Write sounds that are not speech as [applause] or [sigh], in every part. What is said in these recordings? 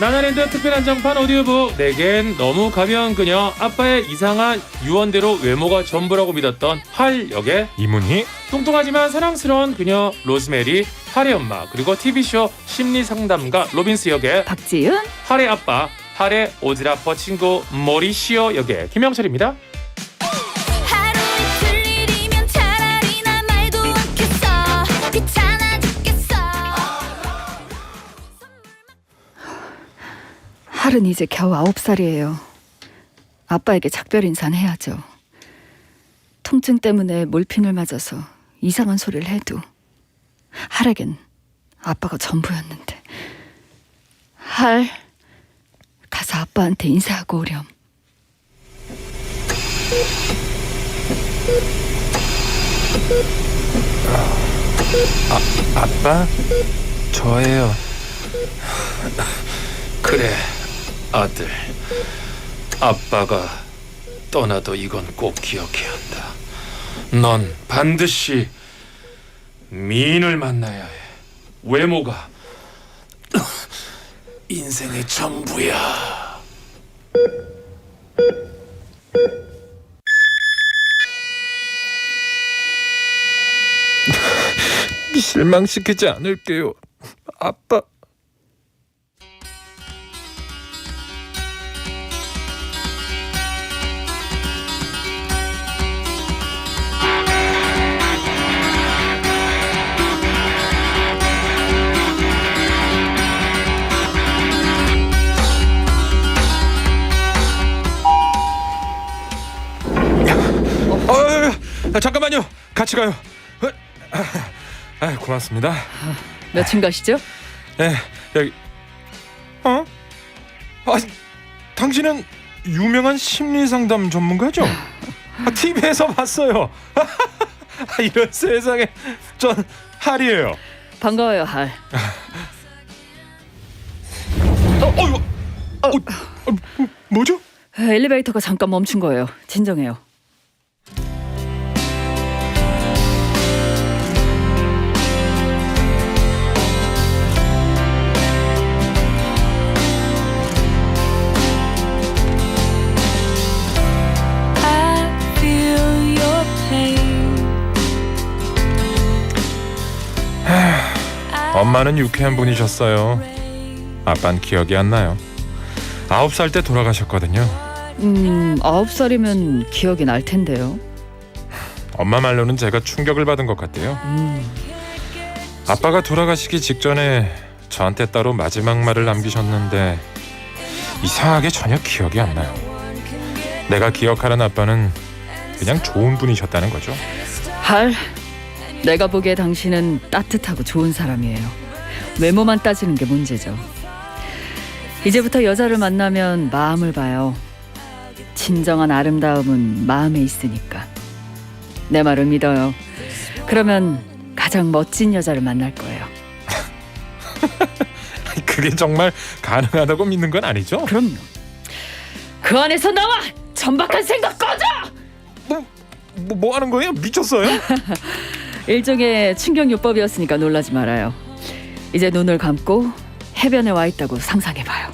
나나랜드 특별 한정판 오디오북. 내겐 너무 가벼운 그녀 아빠의 이상한 유언대로 외모가 전부라고 믿었던 활 역의 이문희. 뚱뚱하지만 사랑스러운 그녀 로즈메리 활의 엄마 그리고 TV쇼 심리상담가 로빈스 역의 박지윤 활의 아빠 활의 오지라퍼 친구 모리시오 역의 김영철입니다 할은 이제 겨우 아홉 살이에요. 아빠에게 작별 인사는 해야죠. 통증 때문에 몰핀을 맞아서 이상한 소리를 해도 할에겐 아빠가 전부였는데 할 가서 아빠한테 인사하고 오렴. 아빠 저예요. 그래 아들 아빠가 떠나도 이건 꼭 기억해야 한다. 넌 반드시 미인을 만나야 해. 외모가 [coughs] 인생의 전부야. [laughs] 실망시키지 않을게요. 아빠 같이 가요. 어, 아, 고맙습니다. 몇층 가시죠? 네, 여기. 어? 아, 당신은 유명한 심리 상담 전문가죠? 아, TV에서 봤어요. [laughs] 아, 이런 세상에 전 할이에요. 반가워요 할. 어, 어, 이거, 어, 어, 뭐, 뭐죠? 엘리베이터가 잠깐 멈춘 거예요. 진정해요. 엄마는 유쾌한 분이셨어요. 아빠는 기억이 안 나요. 아홉 살 때 돌아가셨거든요. 음 아홉 살이면 기억이 날 텐데요. 엄마 말로는 제가 충격을 받은 것 같아요. 음. 아빠가 돌아가시기 직전에 저한테 따로 마지막 말을 남기셨는데 이상하게 전혀 기억이 안 나요. 내가 기억하는 아빠는 그냥 좋은 분이셨다는 거죠. 할, 내가 보기에 당신은 따뜻하고 좋은 사람이에요. 외모만 따지는 게 문제죠. 이제부터 여자를 만나면 마음을 봐요. 진정한 아름다움은 마음에 있으니까. 내 말을 믿어요. 그러면 가장 멋진 여자를 만날 거예요. [laughs] 그게 정말 가능하다고 믿는 건 아니죠? 그럼요. 그 안에서 나와! 천박한 생각 꺼져! 뭐, 뭐, 뭐 하는 거예요? 미쳤어요? [laughs] 일종의 충격요법이었으니까 놀라지 말아요. 이제 눈을 감고 해변에 와 있다고 상상해봐요.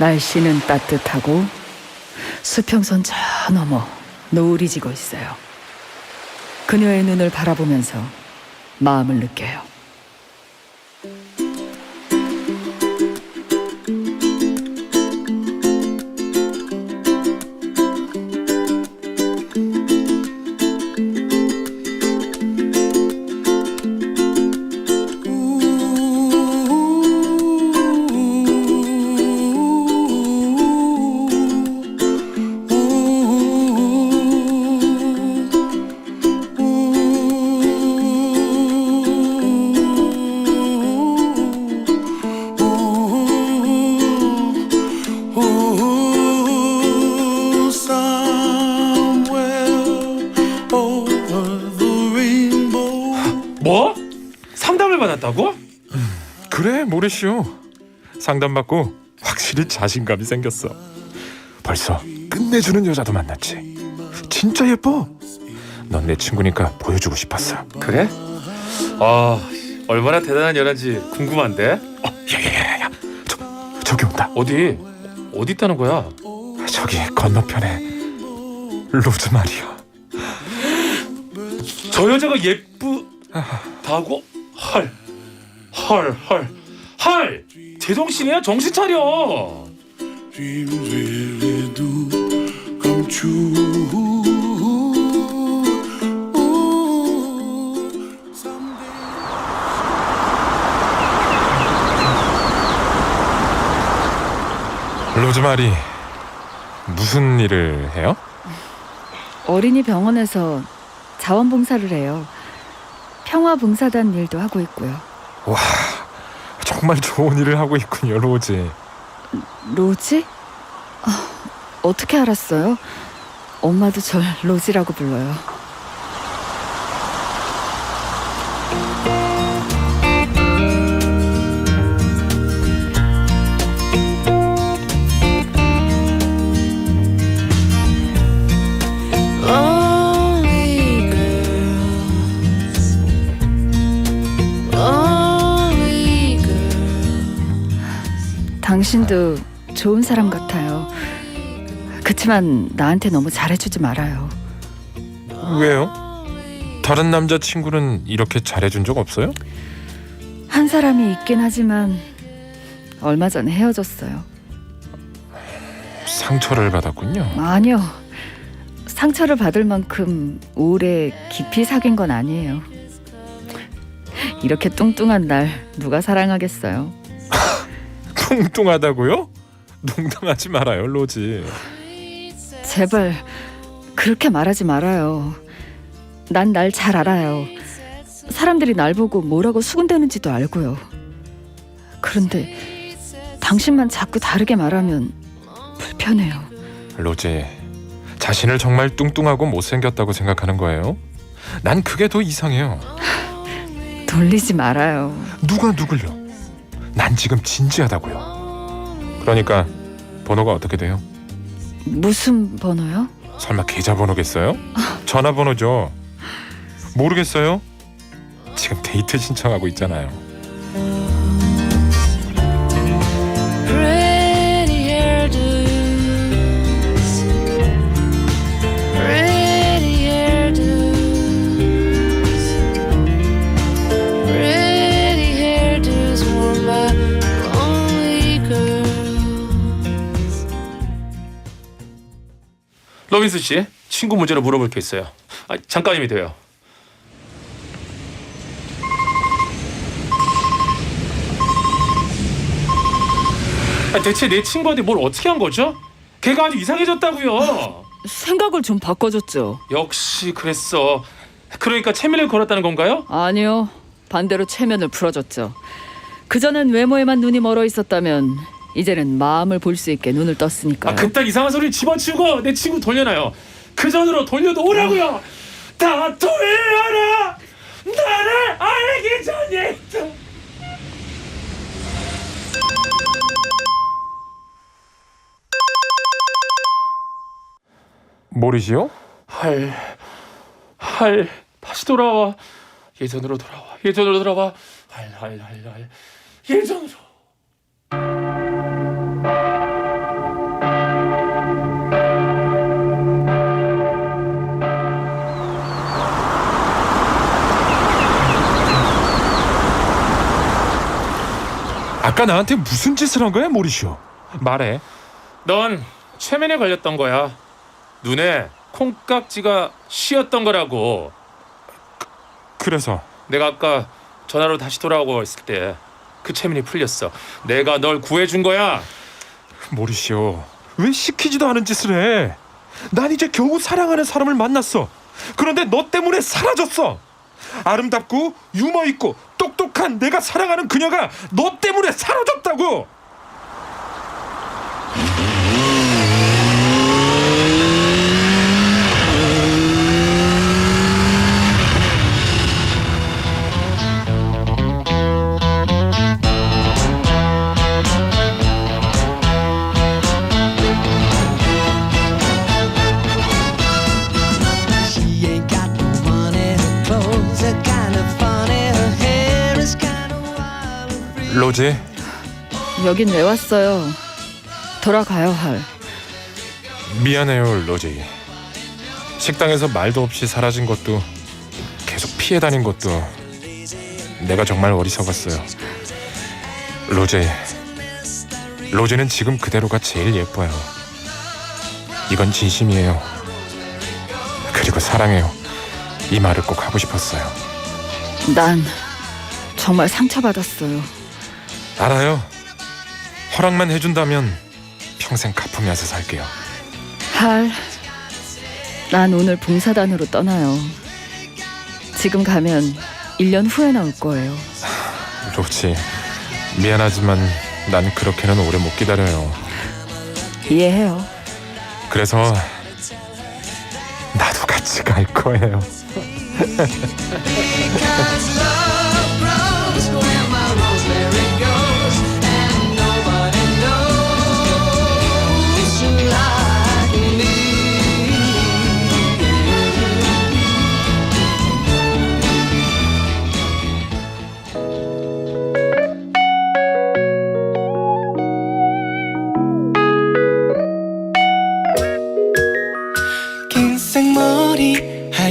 날씨는 따뜻하고 수평선 저 너머 노을이 지고 있어요. 그녀의 눈을 바라보면서 마음을 느껴요. 뭐? 상담을 받았다고? 그래 모리시오. 상담받고 확실히 자신감이 생겼어. 벌써 끝내주는 여자도 만났지. 진짜 예뻐. 넌 내 친구니까 보여주고 싶었어. 그래? 아 얼마나 대단한 여자인지 궁금한데 야야야야, 저 저기 온다. 어디 어디 있다는 거야? 저기 건너편에 로즈마리야. 저 여자가 예쁘 다고? 헐, 헐, 헐, 헐! 제정신이야? 정신 차려! Dreams really do come true. 로즈마리 무슨 일을 해요? 어린이 병원에서 자원봉사를 해요. 평화봉사단 일도 하고 있고요. 정말 좋은 일을 하고 있군요, 로즈. 로지? 아, 어떻게 알았어요? 엄마도 절 로지라고 불러요. 당신도 좋은 사람 같아요. 그치만 나한테 너무 잘해주지 말아요. 왜요? 다른 남자 친구는 이렇게 잘해준 적 없어요? 한 사람이 있긴 하지만 얼마 전에 헤어졌어요. 상처를 받았군요. 아니요. 상처를 받을 만큼 오래 깊이 사귄 건 아니에요. 이렇게 뚱뚱한 날 누가 사랑하겠어요? 뚱뚱하다고요? 농담하지 말아요, 로즈. 제발 그렇게 말하지 말아요. 난 날 잘 알아요. 사람들이 날 보고 뭐라고 수군대는지도 알고요. 그런데 당신만 자꾸 다르게 말하면 불편해요. 로즈, 자신을 정말 뚱뚱하고 못생겼다고 생각하는 거예요? 난 그게 더 이상해요. 돌리지 말아요. 누가 누굴요? 난 지금 진지하다고요. 그러니까 번호가 어떻게 돼요? 무슨 번호요? 설마 계좌번호겠어요? 전화번호죠. 모르겠어요? 지금 데이트 신청하고 있잖아요. 로빈스 씨, 친구 문제로 물어볼 게 있어요. 아, 잠깐이면 돼요. 아, 대체 내 친구한테 뭘 어떻게 한 거죠? 걔가 아주 이상해졌다고요. 생각을 좀 바꿔줬죠. 역시 그랬어. 그러니까 체면을 걸었다는 건가요? 아니요. 반대로 체면을 풀어줬죠. 그전엔 외모에만 눈이 멀어 있었다면 이제는 마음을 볼 수 있게 눈을 떴으니까요. 아, 그딴 이상한 소리 집어치우고 내 친구 돌려놔요. 그 전으로 돌려도 오라고요. 다 돌려라. 나를 알기 전에. 모르시오? 할, 할, 다시 돌아와. 예전으로 돌아와. 예전으로 돌아와. 할, 할, 할, 할. 예전으로. 아까 나한테 무슨 짓을 한 거야, 모리시오? 말해. 넌 최면에 걸렸던 거야. 눈에 콩깍지가 씌었던 거라고. 그래서 내가 아까 전화로 다시 돌아오고 있을 때그 체면이 풀렸어. 내가 널 구해준 거야. 모리시오, 왜 시키지도 않은 짓을 해? 난 이제 겨우 사랑하는 사람을 만났어. 그런데 너 때문에 사라졌어. 아름답고 유머 있고 똑똑한 내가 사랑하는 그녀가 너 때문에 사라졌다고. 로제? 여긴 왜 왔어요? 돌아가요 할. 미안해요 로제. 식당에서 말도 없이 사라진 것도 계속 피해 다닌 것도 내가 정말 어리석었어요. 로제 로제는 지금 그대로가 제일 예뻐요. 이건 진심이에요. 그리고 사랑해요. 이 말을 꼭 하고 싶었어요. 난 정말 상처받았어요. 알아요 허락만 해준다면 평생 갚으면서 살게요 할. 난 오늘 봉사단으로 떠나요. 지금 가면 1년 후에 나올 거예요. 로지 미안하지만 난 그렇게는 오래 못 기다려요 이해해요. 그래서 나도 같이 갈 거예요 [laughs]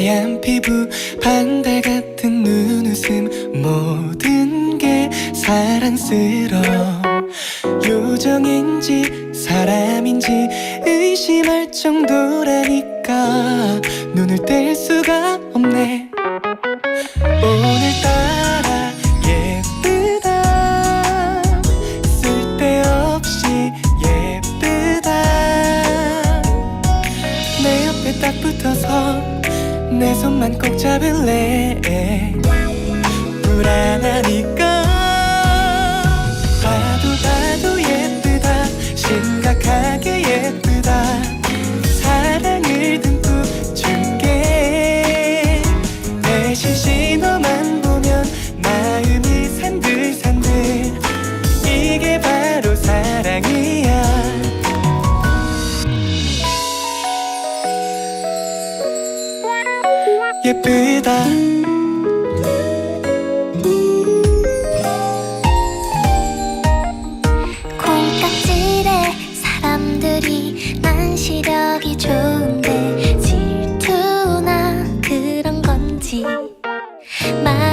하얀 피부 반달 같은 눈웃음 모든 게 사랑스러워. 요정인지 사람인지 의심할 정도 손만 꼭 마